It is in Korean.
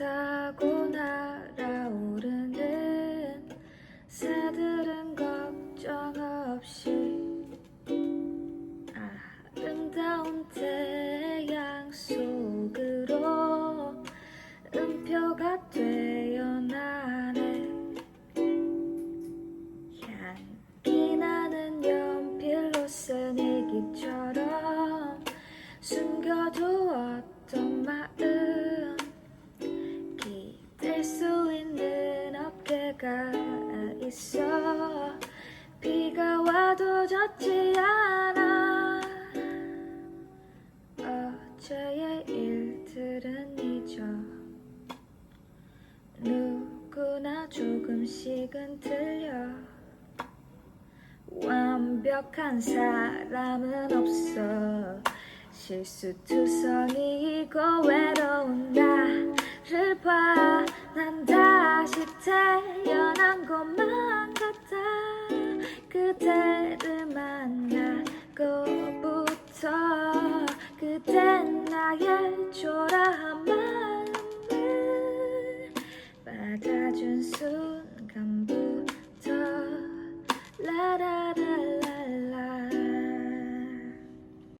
타고 날아오르는 새들은 걱정 없이 아름다운 태양 속으로 음표가 되어 나네 향기 나는 연필로 쓴 일기처럼 어깨가 있어. 비가 와도 젖지 않아. 어제의 일들은 잊어. 누구나 조금씩은 들려. 완벽한 사람은 없어. 실수투성이고 외로운 나를 봐 난 다시 태어난 것만 같아. 그대를 만나고부터 그댄 나의 초라한 마음을 받아준 순간